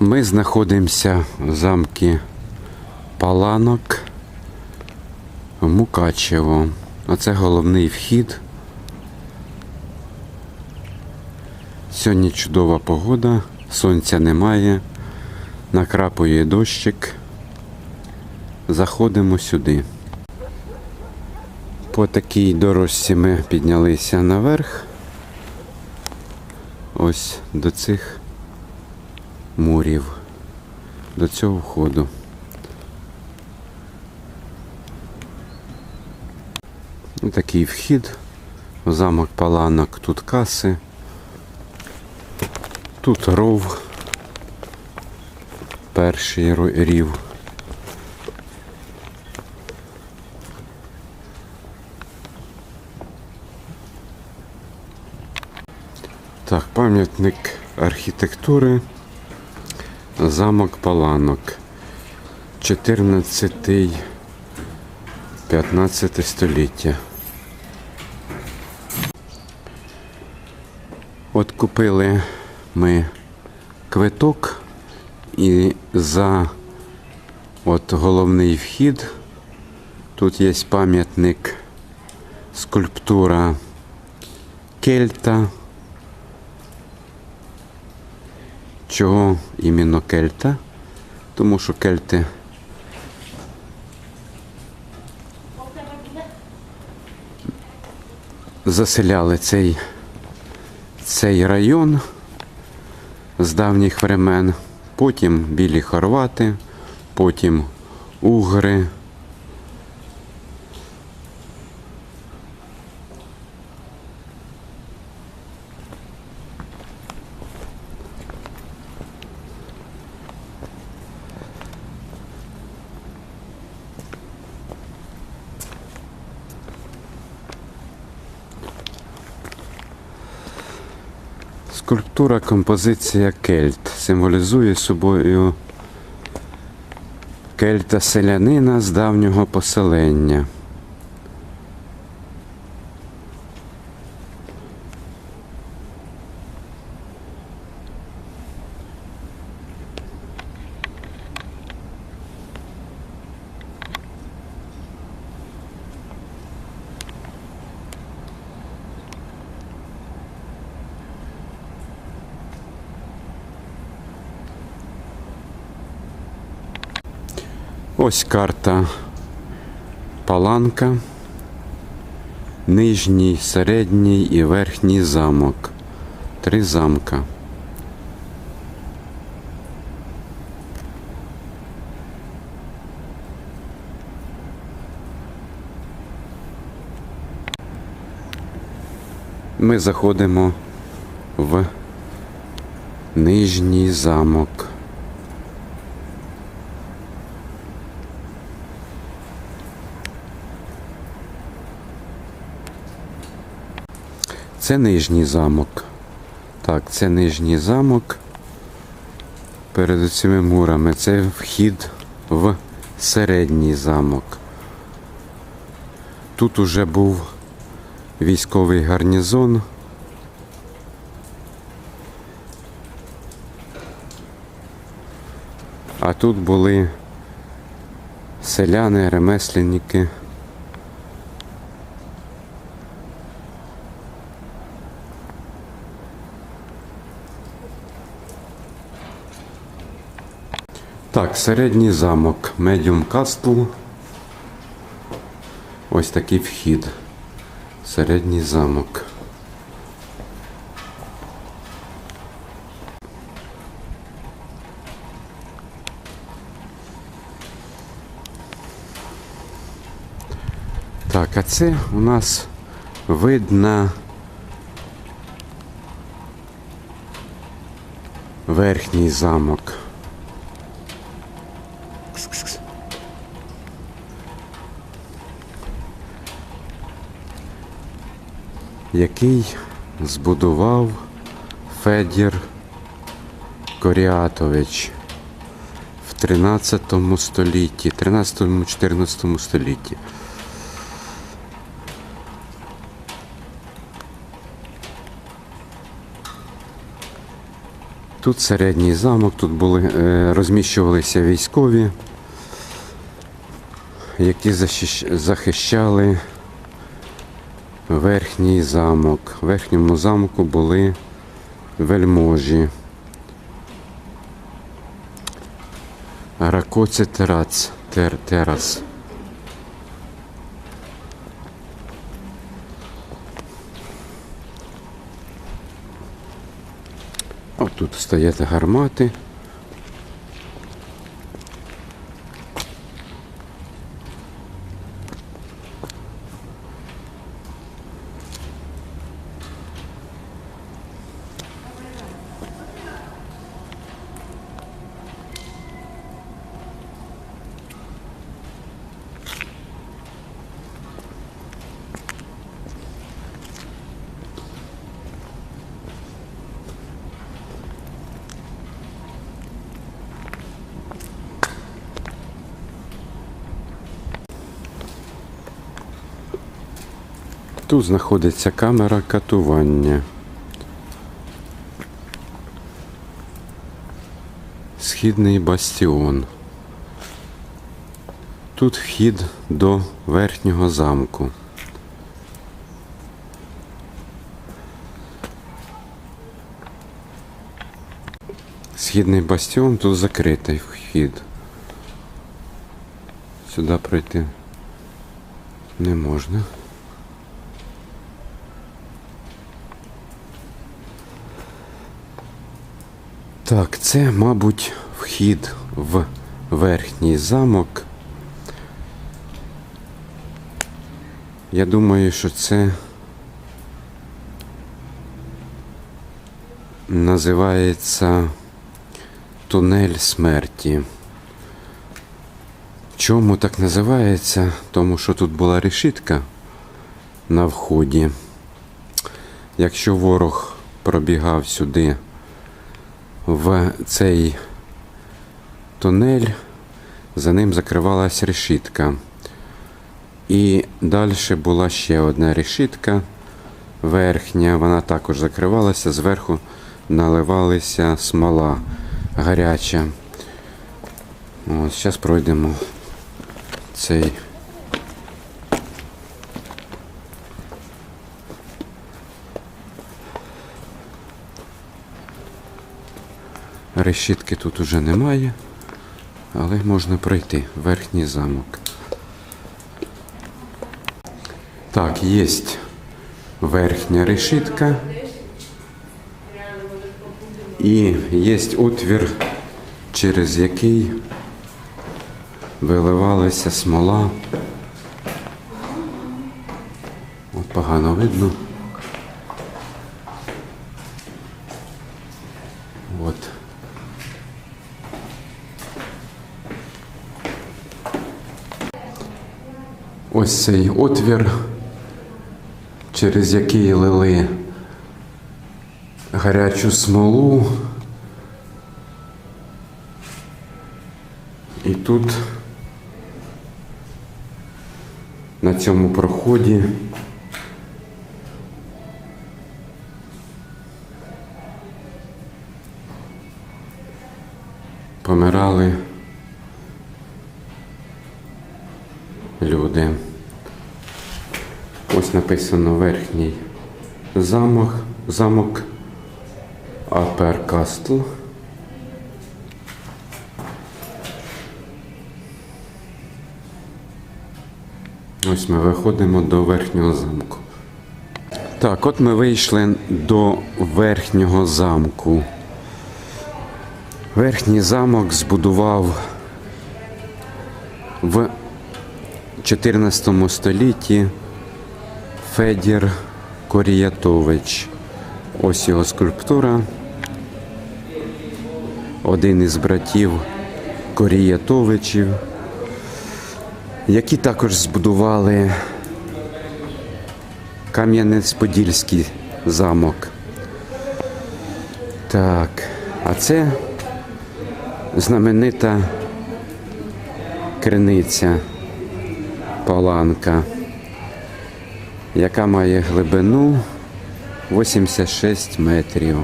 Ми знаходимося в замкі Паланок в Мукачево. Оце головний вхід. Сьогодні чудова погода, сонця немає, накрапує дощик. Заходимо сюди. По такій дорожці ми піднялися наверх. Ось до цих мурів, до цього входу. Такий вхід. В замок Паланок, тут каси. Тут ров. Перший рів. Так, пам'ятник архітектури. Замок Паланок. 14 15 століття. От купили ми квиток і за от головний вхід. Тут є пам'ятник скульптура Кельта. Чого іменно кельта? Тому що кельти заселяли цей, цей район з давніх времен. Потім білі хорвати, потім угри. Скульптура композиція кельт символізує собою кельта селянина з давнього поселення. Ось карта Паланка, нижній, середній і верхній замок. Три замка. Ми заходимо в нижній замок. Це нижній замок. Так, це нижній замок. Перед цими мурами. Це вхід в середній замок. Тут уже був військовий гарнізон. А тут були селяни, ремесленники. Так, середній замок, медіум кастл. Ось такий вхід. Середній замок. Так, а це у нас видно верхній замок. Який збудував Федір Коріатович в 13 столітті, 13-14 столітті. Тут середній замок, тут були, е, розміщувалися військові, які захищали верхній замок. В верхньому замку були вельможі. Ракоці Терац. Тер, терас. Тут стоять гармати. Тут знаходиться камера катування. Східний бастіон. Тут вхід до верхнього замку. Східний бастіон тут закритий вхід. Сюди пройти не можна. Так, це, мабуть, вхід в верхній замок. Я думаю, що це називається тунель смерті. Чому так називається? Тому що тут була решітка на вході. Якщо ворог пробігав сюди в цей тунель, за ним закривалась решітка. І далі була ще одна решітка верхня, вона також закривалася, зверху наливалася смола гаряча. От, зараз пройдемо цей. Решітки тут уже немає, але можна пройти верхній замок. Так, є верхня решітка. І є отвір, через який виливалася смола. От погано видно. От. Ось цей отвір, через який лили гарячу смолу. І тут на цьому проході помирали люди. Ось написано верхній замок, замок Upper Castle. Ось ми виходимо до верхнього замку. Так, от ми вийшли до верхнього замку. Верхній замок збудував в 14 столітті Федір Коріятович. Ось його скульптура. Один із братів Коріятовичів, які також збудували Кам'янець-Подільський замок. Так, а це знаменита криниця Паланка, яка має глибину 86 метрів.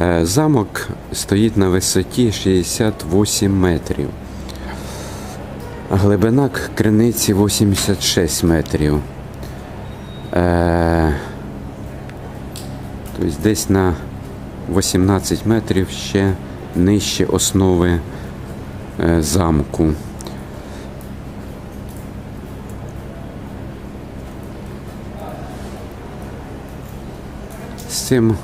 Е, Замок стоїть на висоті 68 метрів. Глибина криниці 86 метрів. Е, тобто десь на 18 метрів ще нижче основи е, замку. Цим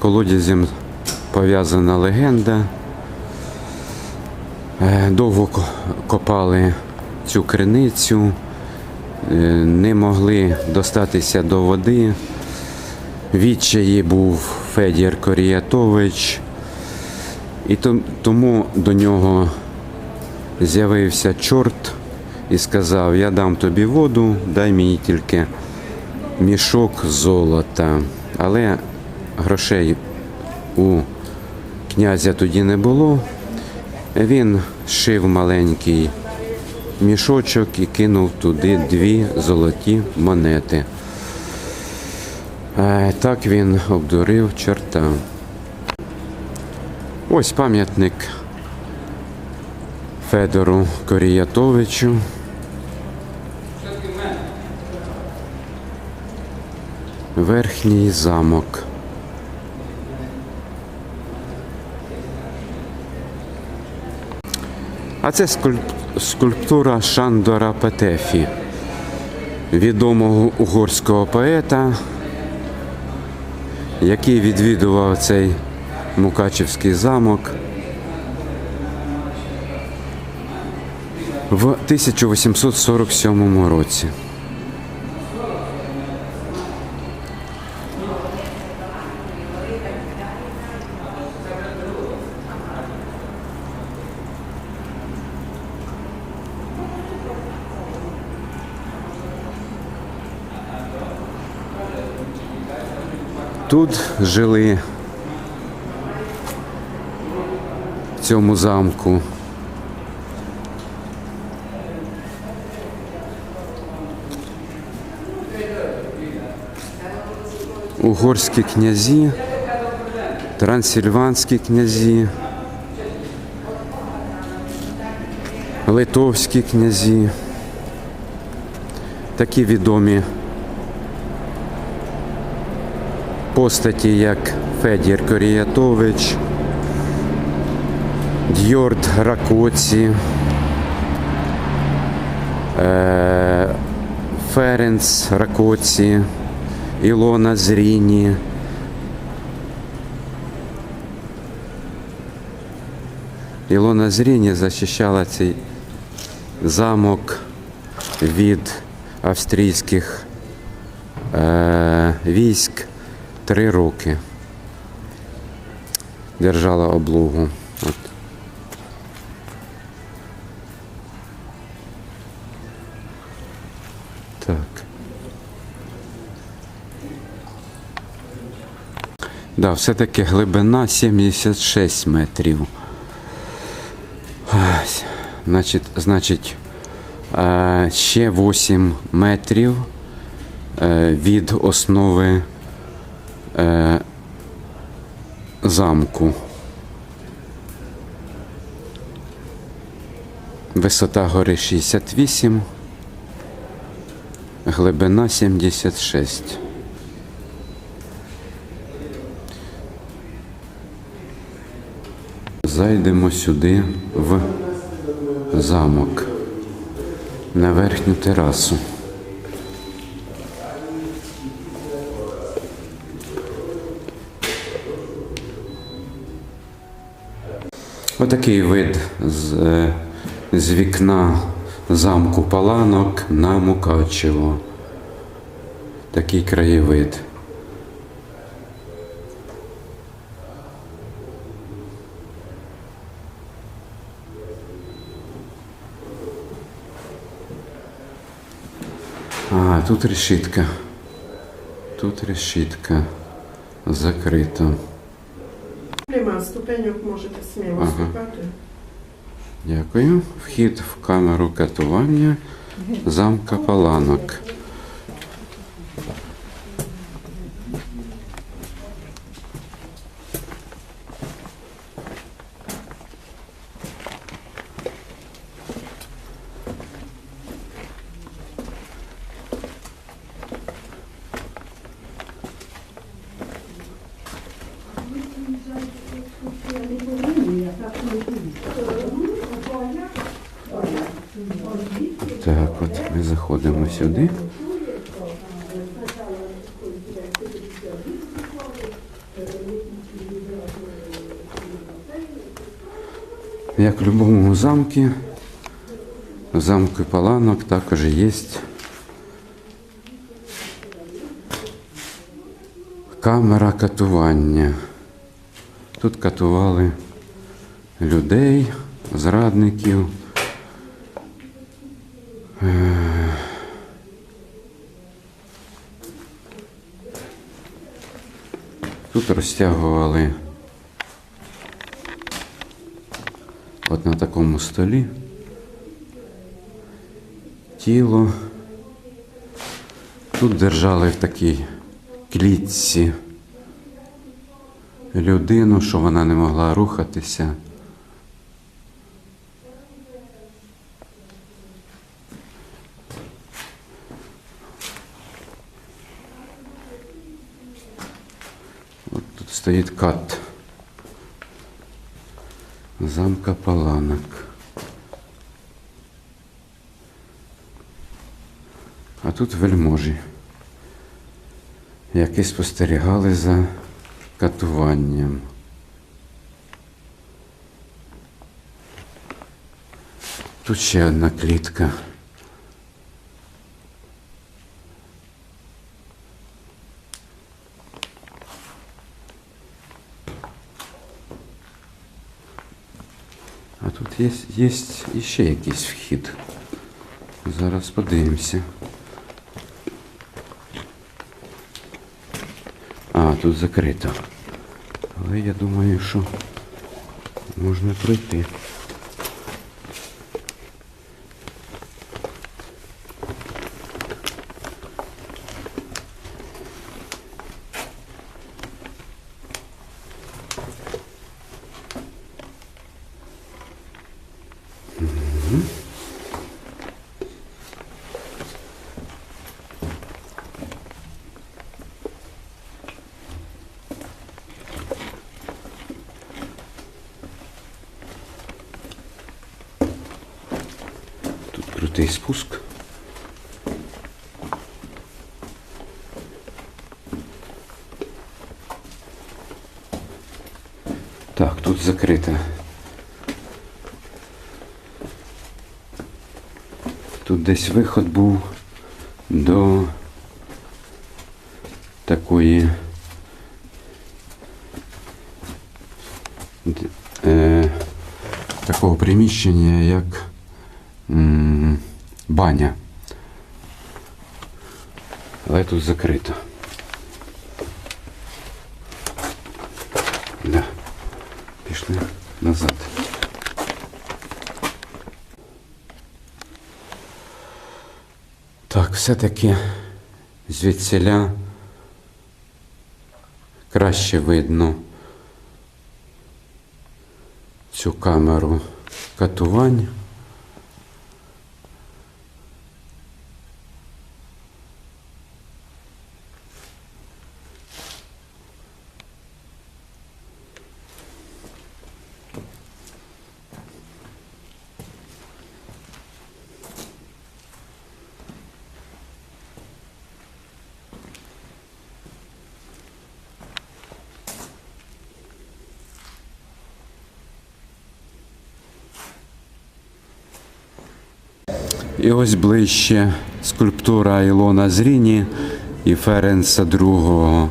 колодязем пов'язана легенда. Е, Довго копали цю криницю, е, не могли достатися до води. Відчаї був Федір Коріятович, і тому до нього з'явився чорт і сказав: Я дам тобі воду, дай мені тільки мішок золота. Але грошей у князя тоді не було. Він шив маленький мішочок і кинув туди дві золоті монети. Е, Так він обдурив чорта. Ось пам'ятник Федору Коріятовичу. Верхній замок. А це скульп- скульптура Шандора Петефі, відомого угорського поета, який відвідував цей Мукачівський замок в 1847 році. Тут жили в цьому замку. Угорські князі, трансильванські князі, литовські князі, такі відомі постаті, як Федір Коріятович, Дьорд Ракоці, е, Ференц Ракоці, Ілона Зріні. Ілона Зріні захищала цей замок від австрійських е, військ три роки. Держала облогу. От. Так. Да, все-таки глибина 76 метрів. Значить, значить е, ще 8 метрів е, від основи е, замку. Висота гори 68, глибина 76. Зайдемо сюди в замок на верхню терасу. Отакий вид з, е, з вікна замку Паланок на Мукачево. Такий краєвид. А, тут решітка. Тут решітка закрита. Ступеньок можете сміло Ага. ступати. Дякую. Вхід в камеру катування замка Паланок. Так, от ми заходимо сюди. Як в будь-якому замку, в замку Паланок також є камера катування. Тут катували людей, зрадників. Тут розтягували от на такому столі тіло. Тут держали в такій клітці людину, що вона не могла рухатися. От тут стоїть кат замка Паланок. А тут вельможі, які спостерігали за катуванням. Тут ще одна клітка. Тут є, є ще якийсь вхід. Зараз подивимося. А, тут закрито. Але я думаю, що можна пройти. Тут крутий спуск. Так, тут закрито. Тут десь виход був до такої е, такого приміщення, як баня. Але тут закрито. Да. Пішли назад. Так, все-таки звідсіля краще видно цю камеру катувань. І ось ближче скульптура Ілона Зріні і Ференса II.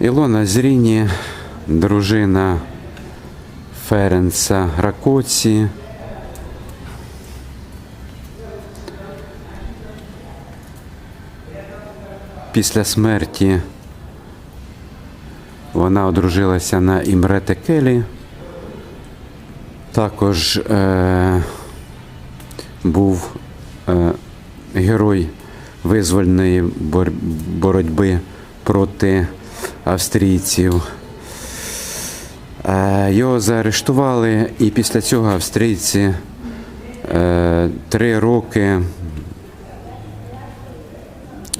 Ілона Зріні, дружина Ференса Ракоці. Після смерті вона одружилася на Імре Текелі. Також е, був е, герой визвольної боротьби проти австрійців. Е, Його заарештували, і після цього австрійці е, три роки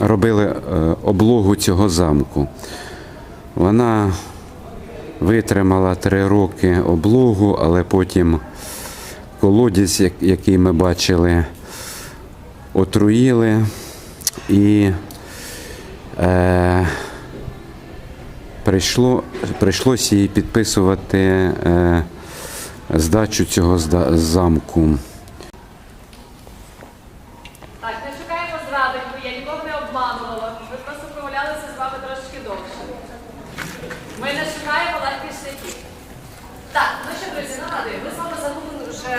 робили е, облогу цього замку. Вона витримала три роки облогу, але потім колодязь, який ми бачили, отруїли і прийшло, прийшлося їй підписувати е, здачу цього зда- замку. Так, не шукаємо зраднику, я нікого не обманувала. Ми просто прогулялися з вами трошки довше. Ми не шукаємо легких шляхів. Так, ну що, друзі, нагадую, ми з вами загубили вже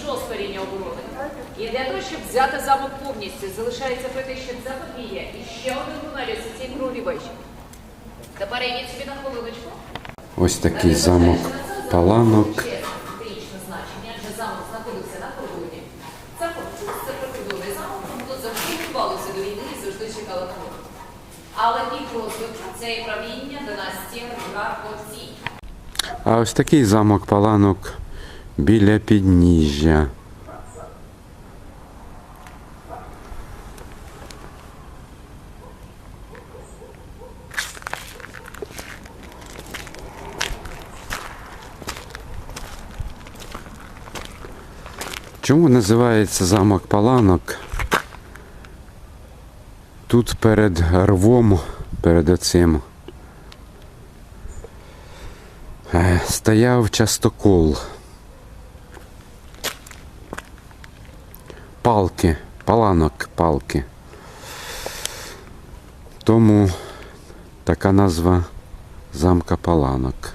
шосте рівня оборони. І для того, щоб взяти замок повністю, залишається пройти ще це подвір'я і ще один тунель ось цій круглій вежі. Тепер йдіть собі на хвилиночку. Ось такий замок паланок. І. Але пік розвитку це і правління династії Гарковців. А ось такий замок паланок біля підніжжя. Чому називається замок паланок? Тут перед рвом, перед оцим Е, Стояв частокол. Палки, паланок, палки. Тому така назва замка паланок.